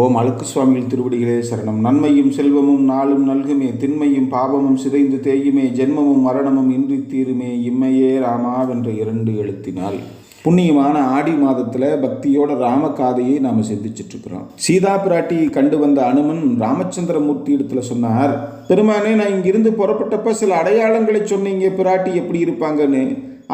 ஓம் அழுக்கு சுவாமிகள் திருவடிகளே சரணம். நன்மையும் செல்வமும் நாளும் நல்குமே திண்மையும் பாவமும் சிதைந்து தேயுமே ஜென்மமும் மரணமும் இன்றி தீருமே இம்மையே ராமா என்ற இரண்டு எழுத்தினால். புண்ணியமான ஆடி மாதத்தில் பக்தியோட ராமகாதையை நாம் சிந்திச்சிட்ருக்கிறோம். சீதா பிராட்டி கண்டு வந்த அனுமன் ராமச்சந்திரமூர்த்தி இடத்துல சொன்னார் பெருமானே நான் இங்கிருந்து புறப்பட்டப்ப சில அடையாளங்களை சொன்னீங்க பிராட்டி எப்படி இருப்பாங்கன்னு.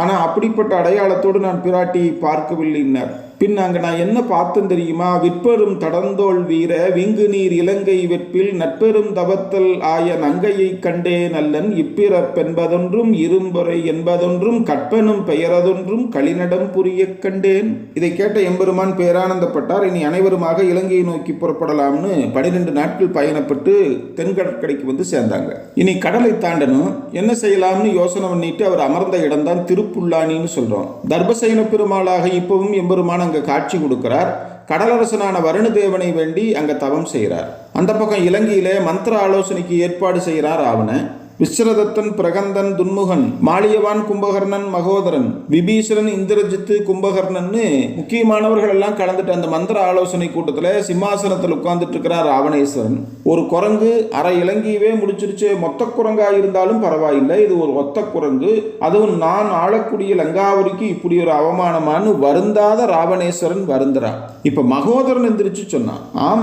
ஆனால் அப்படிப்பட்ட அடையாளத்தோடு நான் பிராட்டியை பார்க்கவில்லைன்னார். பின் அங்கே நான் என்ன பார்த்தேன் தெரியுமா? விற்பெரும் தடந்தோல் வீர விங்கு நீர் இலங்கை வெற்பில் நட்பெரும் தவத்தல் ஆய நங்கையை கண்டே நல்லன் இப்பிறப்பென்பதொன்றும் இரும்பொறை என்பதொன்றும் கற்பனும் பெயரதொன்றும் களிநடம் புரிய கண்டேன். இதை கேட்ட எம்பெருமான் பேரானந்தப்பட்டார் இனி அனைவருமாக இலங்கையை நோக்கி புறப்படலாம்னு பனிரெண்டு நாட்கள் பயணப்பட்டு தென்கடற்கரைக்கு வந்து சேர்ந்தாங்க. இனி கடலை தாண்டனும் என்ன செய்யலாம்னு யோசனை பண்ணிட்டு அவர் அமர்ந்த இடம்தான் திருப்புல்லானின்னு சொல்றோம். தர்பசைன பெருமாளாக இப்பவும் எம்பெருமான் அங்கே காட்சி கொடுக்கிறார். கடலரசனான வருணதேவனை வேண்டி அங்கே தவம் செய்கிறார். அந்த பக்கம் இலங்கையிலே மந்திர ஆலோசனைக்கு ஏற்பாடு செய்கிறார் ராவணன் விஸ்ரதத்தன் பிரகந்தன் துன்முகன் மாளியவான் கும்பகர்ணன் மகோதரன் விபீஷணன் இந்திரஜித்து கும்பகர்ணன்னு முக்கியமானவர்கள் எல்லாம் கலந்துட்டு அந்த மந்திர ஆலோசனை கூட்டத்தில் சிம்மாசனத்தில் உட்கார்ந்துட்டு இருக்கிறார் ராவணேஸ்வரன். ஒரு குரங்கு அரை இலங்கியவே முடிச்சிருச்சு மொத்த குரங்கா இருந்தாலும் பரவாயில்லை. இது ஒரு ஒத்த குரங்கு. அதுவும் நான் ஆளக்கூடிய லங்காவரிக்கு இப்படி ஒரு அவமானமானு வருந்தாத ராவணேஸ்வரன் வருந்துறான் இப்ப மகோதரன் எந்திரிச்சு சொன்னான் ஆம்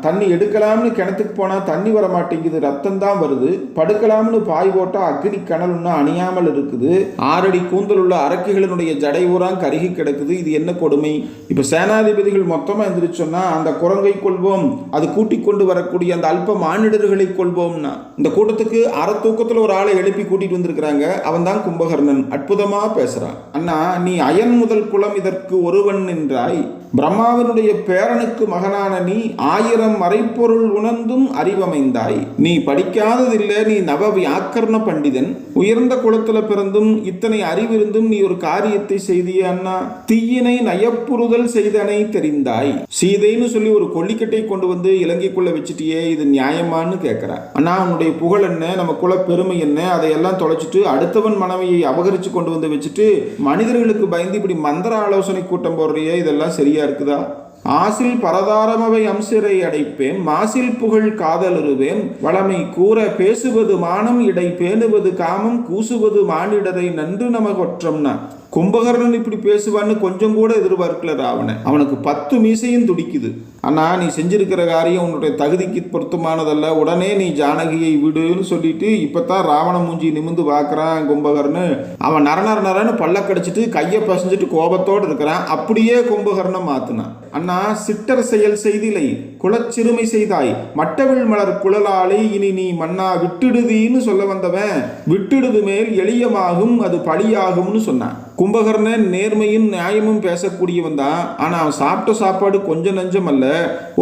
தண்ணி எடுக்கலாம்னு கிணத்துக்கு போனா தண்ணி வர மாட்டேங்குது ரத்தம் தான் வருது. படுக்கலாம் படுக்கலாம்னு பாய் போட்டா அக்னி கணல் இன்னும் அணியாமல் இருக்குது. ஆறடி கூந்தல் உள்ள அரக்கிகளினுடைய ஜடை ஊராம் கருகி கிடக்குது. இது என்ன கொடுமை? இப்ப சேனாதிபதிகள் மொத்தமா எந்திரிச்சு அந்த குரங்கை கொள்வோம் அது கூட்டி கொண்டு வரக்கூடிய அந்த அல்ப மானிடர்களை கொள்வோம்னா இந்த கூட்டத்துக்கு அற தூக்கத்துல ஒரு ஆளை எழுப்பி கூட்டிட்டு வந்திருக்கிறாங்க. அவன் தான் கும்பகர்ணன். அற்புதமா பேசுறான். அண்ணா நீ அயன் முதல் குலம் இதற்கு ஒருவன் நின்றாய். பிரம்மாவினுடைய பேரனுக்கு மகனான நீ ஆயிரம் மறைப்பொருள் உணர்ந்தும் அறிவமைந்தாய். நீ படிக்காததில்லை நீ நவ வியாக்கரண பண்டிதன். உயர்ந்த குலத்துல பிறந்தும் இத்தனை அறிவிருந்தும் நீ ஒரு காரியத்தை செய்திய அண்ணா. தீயினை நயப்புறுதல் செய்தனை தெரிந்தாய். சீதைன்னு சொல்லி ஒரு கொல்லிக்கட்டை கொண்டு வந்து இலங்கைக்குள்ள வச்சுட்டியே இது நியாயமான்னு கேட்கிறா அண்ணா உன்னுடைய புகழ் என்ன? நம்ம குல பெருமை என்ன? அதையெல்லாம் தொலைச்சிட்டு அடுத்தவன் மனைவியை அபகரிச்சு கொண்டு வந்து வச்சுட்டு மனிதர்களுக்கு பயந்து இப்படி மந்திர ஆலோசனை கூட்டம் போடுறியே இதெல்லாம் சரியா இருக்குதா? ஆசில் பரதாரமவை அம்சிறை அடைப்பேன் மாசில் புகழ் காதலருவேன் வளமை கூற பேசுவது மானம் இடை பேணுவது காமம் கூசுவது மானிடரை நன்று நமகொற்றம்னா. கும்பகர்ணன் இப்படி பேசுவான்னு கொஞ்சம் கூட எதிர்பார்க்கல ராவணன். அவனுக்கு பத்து மீசையும் துடிக்குது. அண்ணா நீ செஞ்சிருக்கிற காரியம் உன்னுடைய தகுதிக்கு பொருத்தமானதல்ல. உடனே நீ ஜானகியை விடுன்னு சொல்லிட்டு இப்போ தான் ராவண மூஞ்சி நிமிந்து பார்க்குறான் கும்பகர்ணு அவன் நர நரன்னு பல்ல கடிச்சிட்டு கையை பசஞ்சிட்டு கோபத்தோடு இருக்கிறான். அப்படியே கும்பகர்ணம் மாற்றினான் அண்ணா சிட்டர் செயல் செய்திலை குலச்சிறுமை செய்தாய். மட்டவிழ் மலர் குழலாலே இனி நீ மன்னா விட்டுடுதின்னு சொல்ல வந்தவன் விட்டுடுது மேல் எளியமாகும் அது பழியாகும்னு சொன்னான். கும்பகர்ணன் நேர்மையும் நியாயமும் பேசக்கூடியவன் தான். ஆனால் அவன் சாப்பிட்ட சாப்பாடு கொஞ்சம் நஞ்சம் அல்ல.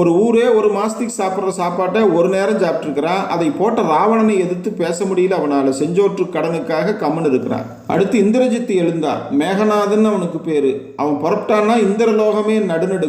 ஒரு ஊரே ஒரு மாசத்துக்கு சாப்பிட்ற சாப்பாட்டை ஒரு நேரம் சாப்பிட்ருக்கிறான் அதை போட்ட ராவணனை எதிர்த்து பேச முடியல அவனால் செஞ்சோற்று கடனுக்காக கம்மன் இருக்கிறான். அடுத்து இந்திரஜித்து எழுந்தான் மேகநாதன் அவனுக்கு பேரு. அவன் புறப்பட்டான்னா இந்திரலோகமே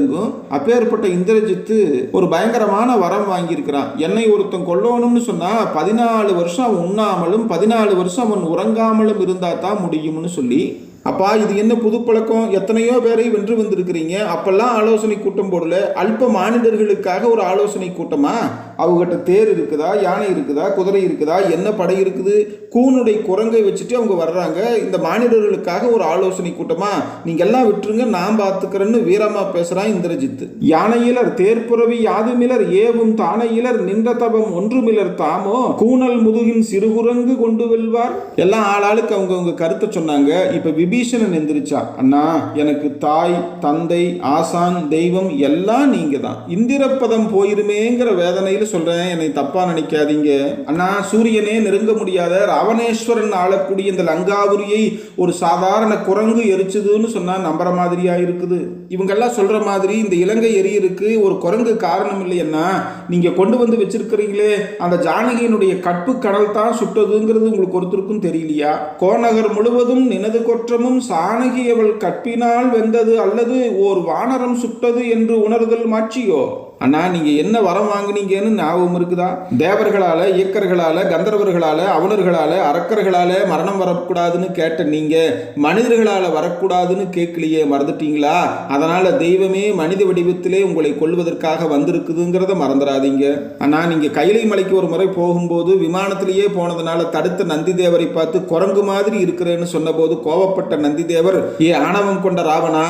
இருந்திருக்கும் அப்பேற்பட்ட இந்திரஜித்து ஒரு பயங்கரமான வரம் வாங்கியிருக்கிறான். என்னை ஒருத்தன் கொல்லணும்னு சொன்னால் பதினாலு வருஷம் அவன் உண்ணாமலும் பதினாலு வருஷம் அவன் உறங்காமலும் இருந்தால் தான் முடியும்னு சொல்லி அப்பா இது என்ன புது பழக்கம்? எத்தனையோ பேரை வென்று வந்திருக்கிறீங்க. அப்பெல்லாம் ஆலோசனை கூட்டம் போடல. அல்ப மானிடர்களுக்காக ஒரு ஆலோசனை கூட்டமா? அவங்ககிட்ட தேர் இருக்குதா யானை இருக்குதா குதிரை இருக்குதா என்ன படை இருக்குது? கூனுடைய குரங்கை வச்சுட்டு அவங்க வர்றாங்க. இந்த மாநிலர்களுக்காக ஒரு ஆலோசனை கூட்டமா நீங்க எல்லாம் விட்டுருங்க நான் பார்த்துக்கிறேன்னு வீரமா பேசுறான் இந்திரஜித்து. யானையிலர் தேர்ப்புறவி யாதுமிலர் ஏவும் தானையிலர் நின்ற தபம் ஒன்றுமிலர் தாமோ கூனல் முதுகின் சிறுகுரங்கு கொண்டு வெல்வார். எல்லாம் ஆளாளுக்கு அவங்கவுங்க கருத்தை சொன்னாங்க. இப்ப விபீஷணன் எந்திரிச்சா அண்ணா எனக்கு தாய் தந்தை ஆசான் தெய்வம் எல்லாம் நீங்க தான் இந்திரப்பதம் போயிருமேங்கிற வேதனையில சொல்றேன் என்னை தப்பா நினைக்காதீங்க. அண்ணா சூரியனே நெருங்க முடியாத ராவணேஸ்வரன் ஆளக்கூடிய இந்த லங்காபுரியை ஒரு சாதாரண குரங்கு எரிச்சதுன்னு சொன்னா நம்புற மாதிரியா இருக்குது? இவங்கெல்லாம் சொல்ற மாதிரி இந்த இலங்கை எரியருக்கு ஒரு குரங்கு காரணம் இல்லையன்னா நீங்க கொண்டு வந்து வச்சிருக்கிறீங்களே அந்த ஜானகியினுடைய கற்பு கடல் தான் சுட்டதுங்கிறது உங்களுக்கு ஒருத்தருக்கும் தெரியலையா? கோநகர் முழுவதும் நினது கொற்றமும் சாணகி அவள் கற்பினால் வெந்தது அல்லது ஓர் வானரம் சுட்டது என்று உணர்தல் மாட்சியோ? அண்ணா நீங்கள் என்ன வரம் வாங்குனீங்கன்னு ஞாபகம் இருக்குதா? தேவர்களால் இயக்கர்களால் கந்தர்வர்களால் அவனர்களால் அரக்கர்களால் மரணம் வரக்கூடாதுன்னு கேட்ட நீங்கள் மனிதர்களால் வரக்கூடாதுன்னு கேட்கலையே மறந்துட்டீங்களா? அதனால் தெய்வமே மனித வடிவத்திலே உங்களை கொள்வதற்காக வந்திருக்குதுங்கிறத மறந்துடாதீங்க. அண்ணா நீங்கள் கைலை மலைக்கு ஒரு முறை போகும்போது விமானத்திலேயே போனதுனால தடுத்த நந்தி தேவரை பார்த்து குரங்கு மாதிரி இருக்கிறேன்னு சொன்னபோது கோவப்பட்ட நந்தி தேவர் ஏ ஆணவம் கொண்ட ராவணா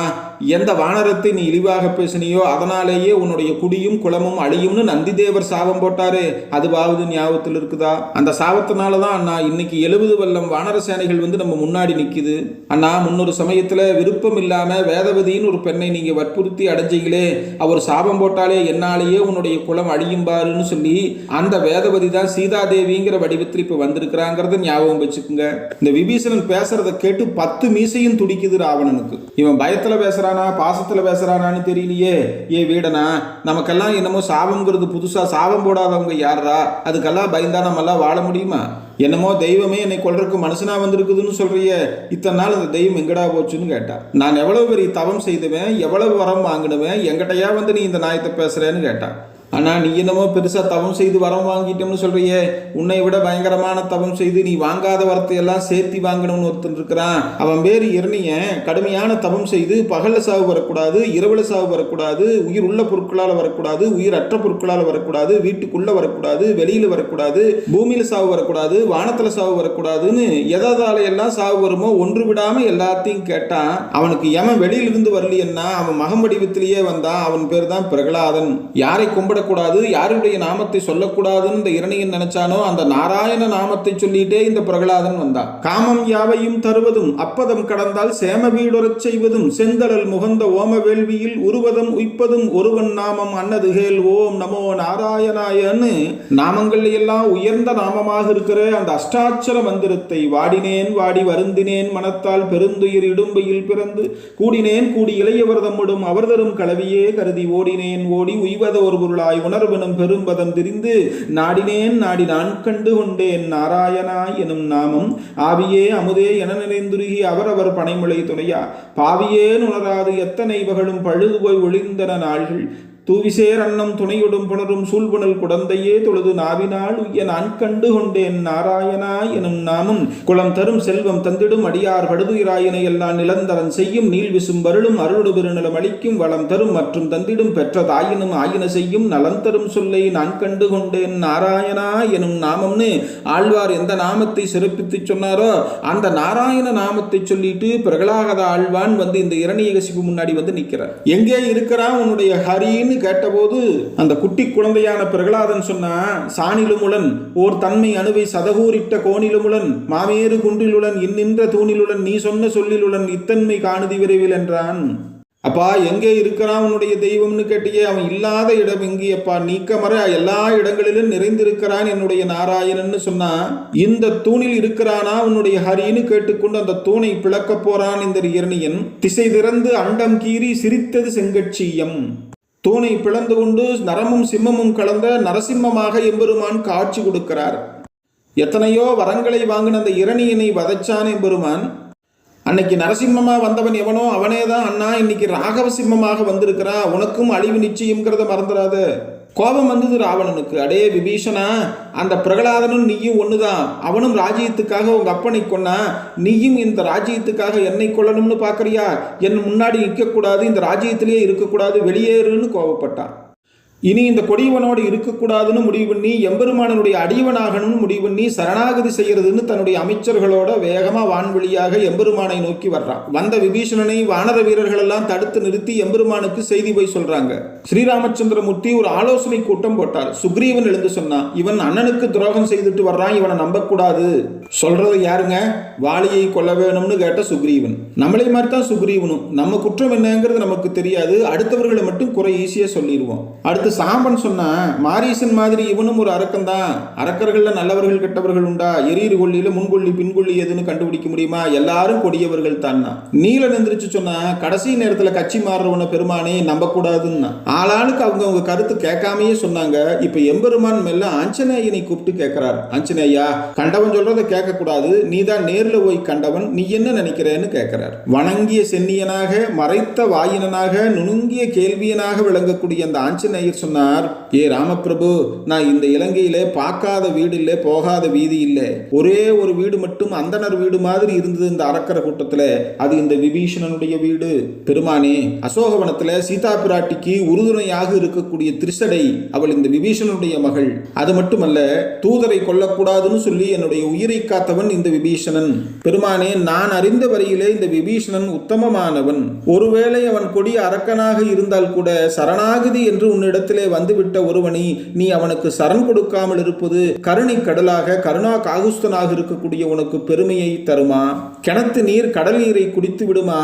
எந்த வானரத்தை நீ இழிவாக பேசினியோ அதனாலேயே உன்னுடைய குடி குடியும் குளமும் அழியும்னு நந்தி தேவர் சாபம் போட்டாரு அதுவாவது ஞாபகத்தில் இருக்குதா? அந்த சாபத்தினால தான் அண்ணா இன்னைக்கு எழுபது வல்லம் வானர சேனைகள் வந்து நம்ம முன்னாடி நிற்குது அண்ணா முன்னொரு சமயத்தில் விருப்பம் இல்லாமல் வேதவதின்னு ஒரு பெண்ணை நீங்கள் வற்புறுத்தி அடைஞ்சீங்களே அவர் சாபம் போட்டாலே என்னாலேயே உன்னுடைய குளம் அழியும் பாருன்னு சொல்லி அந்த வேதவதி தான் சீதாதேவிங்கிற வடிவத்தில் இப்போ வந்திருக்கிறாங்கிறத ஞாபகம் வச்சுக்கோங்க. இந்த விபீஷணன் பேசுறத கேட்டு பத்து மீசையும் துடிக்குது ராவணனுக்கு. இவன் பயத்தில் பேசுறானா பாசத்தில் பேசுறானான்னு தெரியலையே. ஏ வீடனா நமக்கு நமக்கெல்லாம் என்னமோ சாபம்ங்கிறது புதுசாக சாபம் போடாதவங்க யாரா அதுக்கெல்லாம் பயந்தா நம்மெல்லாம் வாழ முடியுமா? என்னமோ தெய்வமே என்னை கொள்றதுக்கு மனுஷனா வந்திருக்குதுன்னு சொல்றியே. இத்தனை நாள் அந்த தெய்வம் எங்கடா போச்சுன்னு கேட்டா. நான் எவ்வளவு பெரிய தவம் செய்துவேன் எவ்வளவு வரம் வாங்கிடுவேன் எங்கிட்டயா வந்து நீ இந்த நாயத்தை பேசுறேன்னு கேட்டா. ஆனால் நீ என்னமோ பெருசாக தவம் செய்து வரம் வாங்கிட்டோம்னு சொல்கிறியே உன்னை விட பயங்கரமான தவம் செய்து நீ வாங்காத வரத்தை எல்லாம் சேர்த்தி வாங்கணும்னு ஒருத்தன் இருக்கிறான். அவன் பேர் இரணியன் கடுமையான தவம் செய்து பகலில் சாவு வரக்கூடாது இரவில் சாவு வரக்கூடாது உயிர் உள்ள பொருட்களால் வரக்கூடாது உயிர் அற்ற பொருட்களால் வரக்கூடாது வீட்டுக்குள்ளே வரக்கூடாது வெளியில் வரக்கூடாது பூமியில் சாவு வரக்கூடாது வானத்தில் சாவு வரக்கூடாதுன்னு எதால எல்லாம் சாவு வருமோ ஒன்று விடாமல் எல்லாத்தையும் கேட்டான். அவனுக்கு எமன் வெளியிலிருந்து வரலையன்னா அவன் மகம் வடிவத்திலேயே வந்தான். அவன் பேர் தான் பிரகலாதன். யாரை கும்பிட கும்பிடக்கூடாது யாருடைய நாமத்தை சொல்லக்கூடாதுன்னு இந்த இரணியன் நினைச்சானோ அந்த நாராயண நாமத்தை சொல்லிட்டே இந்த பிரகலாதன் வந்தான். காமம் யாவையும் தருவதும் அப்பதம் கடந்தால் சேம வீடுறச் செய்வதும் செந்தழல் முகந்த ஓம வேள்வியில் உருவதம் உய்ப்பதும் ஒருவன் நாமம் அன்னது ஹேல் ஓம் நமோ நாராயணாயன்னு நாமங்கள் எல்லாம் உயர்ந்த நாமமாக இருக்கிற அந்த அஷ்டாட்சர மந்திரத்தை வாடினேன் வாடி வருந்தினேன் மனத்தால் பெருந்துயிர் இடும்பையில் பிறந்து கூடினேன் கூடி இளையவர்தம்முடும் அவர்தரும் கலவியே கருதி ஓடினேன் ஓடி உய்வத ஒரு பொருளாய் உணர்வனும் பெரும்பதம் திரிந்து நாடினேன் நாடி நான் கண்டு கொண்டேன் நாராயணா எனும் நாமம். ஆவியே அமுதே என நினைந்துருகி அவரவர் பனைமுளை துணையா. பாவியேன் உணராது எத்தனை வகளும் பழுது போய் ஒளிந்தன நாள்கள். தூவிசேர் அன்னம் துணையுடும் புணரும் சூழ்புணல் குடந்தையே தொழுது நாவினால் உய்ய நான் கண்டு கொண்டேன் நாராயணா எனும் நாமும். குளம் தரும் செல்வம் தந்திடும் அடியார் படுதுயிராயனை எல்லாம் நிலந்தரன் செய்யும் நீள் விசும் வருளும் அருளு பெருநிலம் அளிக்கும் வளம் தரும் மற்றும் தந்திடும் பெற்ற தாயினும் ஆயின செய்யும் நலம் தரும் சொல்லை நான் கண்டு கொண்டேன் நாராயணா எனும் நாமம்னு ஆழ்வார் எந்த நாமத்தை சிறப்பித்து சொன்னாரோ அந்த நாராயண நாமத்தை சொல்லிட்டு பிரகலாகத ஆழ்வான் வந்து இந்த இரணியகசிப்பு முன்னாடி வந்து நிற்கிறார் எங்கே இருக்கிறான் உன்னுடைய ஹரின்னு கேட்டபோது அந்த குட்டி குழந்தையான பிரகலாதன் சொன்னா சாணிலுமுடன் ஓர் தன்மை அணுவை சதகூரிட்ட கோணிலுமுடன் மாமேறு குன்றிலுடன் இன்னின்ற தூணிலுடன் நீ சொன்ன சொல்லிலுடன் இத்தன்மை காணுதி விரைவில் என்றான். அப்பா எங்கே இருக்கிறான் உன்னுடைய தெய்வம்னு கேட்டியே அவன் இல்லாத இடம் எங்கேயப்பா? நீக்கமர எல்லா இடங்களிலும் நிறைந்திருக்கிறான் என்னுடைய நாராயணன்னு சொன்னா இந்த தூணில் இருக்கிறானா உன்னுடைய ஹரின்னு கேட்டுக்கொண்டு அந்த தூணை பிளக்க போறான் இந்த இரணியன் திசை திறந்து அண்டம் கீறி சிரித்தது செங்கட்சியம். தூணை பிளந்து கொண்டு நரமும் சிம்மமும் கலந்த நரசிம்மமாக எம்பெருமான் காட்சி கொடுக்கிறார். எத்தனையோ வரங்களை வாங்கின அந்த இரணியனை வதைச்சான் எம்பெருமான். அன்னைக்கு நரசிம்மமா வந்தவன் எவனோ அவனே தான் அண்ணா இன்னைக்கு ராகவ சிம்மமாக வந்திருக்கிறான் உனக்கும் அழிவு நிச்சயம்ங்கிறத மறந்துடாத கோபம் வந்தது ராவணனுக்கு. அடே விபீஷணா அந்த பிரகலாதனும் நீயும் ஒண்ணுதான். அவனும் ராஜ்யத்துக்காக உங்க அப்பனை கொன்னா நீயும் இந்த ராஜ்யத்துக்காக என்னை கொல்லணும்னு பார்க்குறியா என் முன்னாடி நிற்கக்கூடாது இந்த ராஜ்யத்திலேயே இருக்கக்கூடாது வெளியேறுன்னு கோபப்பட்டான். இனி இந்த கொடியவனோடு இருக்கக்கூடாதுன்னு முடிவு பண்ணி எம்பெருமானனுடைய அடியவனாகணும்னு முடிவு பண்ணி சரணாகதி செய்யறதுன்னு தன்னுடைய அமைச்சர்களோட வேகமாக வான்வெளியாக எம்பெருமானை நோக்கி வர்றான். வந்த விபீஷணனை வானர வீரர்கள் எல்லாம் தடுத்து நிறுத்தி எம்பெருமானுக்கு செய்தி போய் சொல்கிறாங்க ஸ்ரீராமச்சந்திரமூர்த்தி ஒரு ஆலோசனை கூட்டம் போட்டார். சுக்ரீவன் எழுந்து சொன்னான் இவன் அண்ணனுக்கு துரோகம் செய்துட்டு வர்றான் இவனை நம்பக்கூடாது. சொல்றது யாருங்க? வாலியை கொல்ல வேணும்னு கேட்ட சுக்ரீவன். நம்மளே மாதிரி தான் சுக்ரீவனும். நம்ம குற்றம் என்னங்கிறது நமக்கு தெரியாது. அடுத்தவர்களை மட்டும் குறை ஈஸியா சொல்லிடுவோம். அடுத்து சாம்பன் சொன்னா மாரீசன் மாதிரி இவனும் ஒரு அரக்கன் தான் அரக்கர்கள்ல நல்லவர்கள் கெட்டவர்கள் உண்டா? எரியர் கொள்ளியில முன்கொல்லி பின்கொல்லி எதுன்னு கண்டுபிடிக்க முடியுமா? எல்லாரும் கொடியவர்கள் தான் நீல எந்திரிச்சு சொன்னா கடைசி நேரத்துல கட்சி மாறுறவன பெருமானே நம்ப கூடாதுன்னா ஆளாளுக்கு அவங்கவுங்க கருத்து கேட்காமயே சொன்னாங்க. இப்ப எம்பெருமான் மெல்ல ஆஞ்சநேயனை கூப்பிட்டு கேட்கிறார். ஆஞ்சநேயா கண்டவன் சொல்றதை கேட்க கூடாது நீ தான் நேர்ல போய் கண்டவன். நீ என்ன நினைக்கிறேன்னு கேட்கிறார். வணங்கிய சென்னியனாக மறைத்த வாயினனாக நுணுங்கிய கேள்வியனாக விளங்கக்கூடிய அந்த ஆஞ்சநேயர் சொன்னார் ஏ ராமபிரபு நான் இந்த இலங்கையில பார்க்காத வீடு இல்லை போகாத வீதி இல்லை. ஒரே ஒரு வீடு மட்டும் அந்தனர் வீடு மாதிரி இருந்தது இந்த அரக்கர கூட்டத்துல. அது இந்த விபீஷணனுடைய வீடு. பெருமானே அசோகவனத்துல சீதா பிராட்டிக்கு உறுதுணையாக இருக்கக்கூடிய திரிசடை அவள் இந்த விபீஷணனுடைய மகள். அது மட்டுமல்ல தூதரை கொல்லக்கூடாதுன்னு சொல்லி என்னுடைய உயிரை காத்தவன் இந்த விபீஷணன். பெருமானே நான் அறிந்த வரையிலே இந்த விபீஷணன் உத்தமமானவன். ஒருவேளை அவன் கொடிய அரக்கனாக இருந்தால் கூட சரணாகதி என்று உன்னிடத்திலே வந்துவிட்ட ஒருவனை நீ அவனுக்கு சரண் கொடுக்காமல் இருப்பது கருணை கடலாக கருணா காகுஸ்தனாக இருக்கக்கூடிய உனக்கு பெருமையை தருமா? கிணத்து நீர் கடல் நீரை குடித்து விடுமா?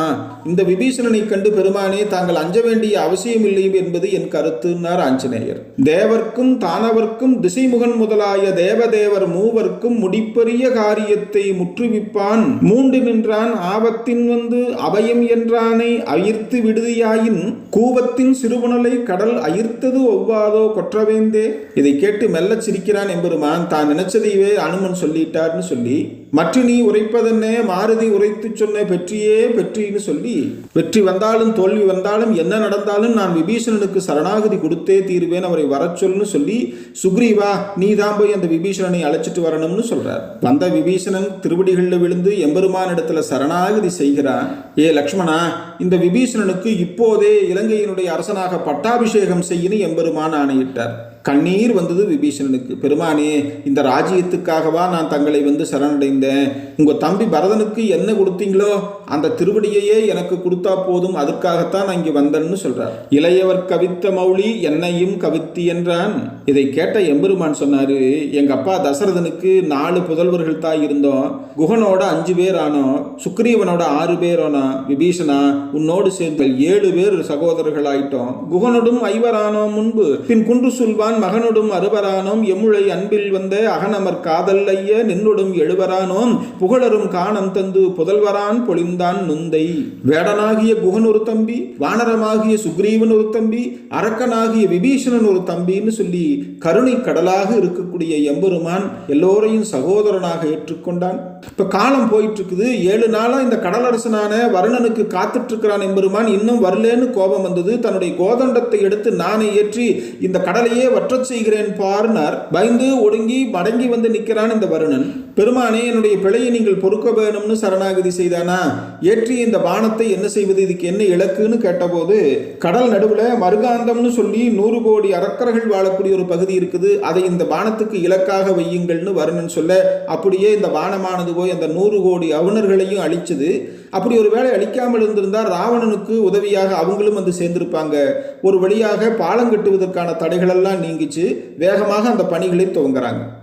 இந்த விபீஷணனை கண்டு பெருமானே தாங்கள் அஞ்ச வேண்டிய அவசியம் இல்லை என்பது என் கருத்துன்னார் ஆஞ்சநேயர். தேவர்க்கும் தானவர்க்கும் திசைமுகன் முதலாய தேவதேவர் மூவர்க்கும் முடிப்பரிய காரியத்தை முற்றுவிப்பான். மூண்டு நின்றான் ஆபத்தின் வந்து அபயம் என்றானை அயிர்த்து விடுதியாயின் கூவத்தின் சிறுபுணலை கடல் அயிர்த்தது ஒவ்வாதோ கொற்றவேந்தே? இதை கேட்டு மெல்லச் சிரிக்கிறான் எம்பெருமான் தான் நினைச்சதையே அனுமன் சொல்லிட்டார்னு சொல்லி மற்ற நீ உரைப்பதென்ன மாருதி உரைத்து சொன்ன பெற்றியே பெற்றின்னு சொல்லி வெற்றி வந்தாலும் தோல்வி வந்தாலும் என்ன நடந்தாலும் நான் விபீஷன் விபீஷணனுக்கு சரணாகதி கொடுத்தே தீர்வேன் அவரை வர சொல்லுன்னு சொல்லி சுக்ரீவா நீ தான் போய் அந்த விபீஷணனை அழைச்சிட்டு வரணும்னு சொல்றார். வந்த விபீஷணன் திருவடிகளில் விழுந்து எம்பெருமான் இடத்துல சரணாகதி செய்கிறான். ஏ லக்ஷ்மணா இந்த விபீஷணனுக்கு இப்போதே இலங்கையினுடைய அரசனாக பட்டாபிஷேகம் செய்யணும் எம்பெருமான் ஆணையிட்டார். கண்ணீர் வந்தது விபீஷணனுக்கு. பெருமானே இந்த ராஜ்யத்துக்காகவா நான் தங்களை வந்து சரணடைந்தேன். உங்கள் தம்பி பரதனுக்கு என்ன கொடுத்தீங்களோ அந்த திருவடியையே எனக்கு கொடுத்தா போதும் அதற்காகத்தான் நான் இங்கே வந்தேன்னு சொல்கிறார் இளையவர் கவித்த மௌலி என்னையும் கவித்தி என்றான். இதை கேட்ட எம்பெருமான் சொன்னார் எங்கள் அப்பா தசரதனுக்கு நாலு புதல்வர்கள் தான் இருந்தோம். குகனோட அஞ்சு பேர் ஆனோம் சுக்ரீவனோட ஆறு பேர் விபீஷனா உன்னோடு சேர்ந்து ஏழு பேர் சகோதரர்கள் ஆயிட்டோம் குகனோடும் ஐவரானோம் முன்பு. பின் குன்று சொல்வான் மகனொடும் அறுவரானோம் எம்முழை அன்பில் வந்த அகனமர் காதல் ஐய நின்னொடும் எழுவரானோம். புகழரும் காணம் தந்து புதல்வரான் பொழிந்தான் நுந்தை. வேடனாகிய குகன் ஒரு தம்பி வானரமாகிய சுக்ரீவன் ஒரு தம்பி அரக்கனாகிய விபீஷணன் ஒரு தம்பின்னு சொல்லி கருணை கடலாக இருக்கக்கூடிய எம்பெருமான் எல்லோரையும் சகோதரனாக ஏற்றுக்கொண்டான். இப்ப காலம் போயிட்டு இருக்குது ஏழு நாளா இந்த கடலரசனான வருணனுக்கு காத்துட்டு இருக்கிறான் எம்பெருமான். இன்னும் வரலேன்னு கோபம் வந்தது. தன்னுடைய கோதண்டத்தை எடுத்து நானே ஏற்றி இந்த கடலையே வற்றச் செய்கிறேன் பார்னார். பயந்து ஒடுங்கி மடங்கி வந்து நிற்கிறான் இந்த வருணன். பெருமானே என்னுடைய பிழையை நீங்கள் பொறுக்க வேணும்னு சரணாகதி செய்தானா? ஏற்றி இந்த பானத்தை என்ன செய்வது? இதுக்கு என்ன இலக்குன்னு கேட்டபோது கடல் நடுவில் மருகாந்தம்னு சொல்லி நூறு கோடி அரக்கர்கள் வாழக்கூடிய ஒரு பகுதி இருக்குது. அதை இந்த பானத்துக்கு இலக்காக வையுங்கள்னு வருணன் சொல்ல அப்படியே இந்த பானமானது போய் அந்த நூறு கோடி அவுணர்களையும் அழிச்சது. அப்படி ஒரு வேலை அழிக்காமல் இருந்திருந்தால் ராவணனுக்கு உதவியாக அவங்களும் வந்து சேர்ந்திருப்பாங்க. ஒரு வழியாக பாலம் கட்டுவதற்கான தடைகளெல்லாம் நீங்கிச்சு. வேகமாக அந்த பணிகளை துவங்குறாங்க.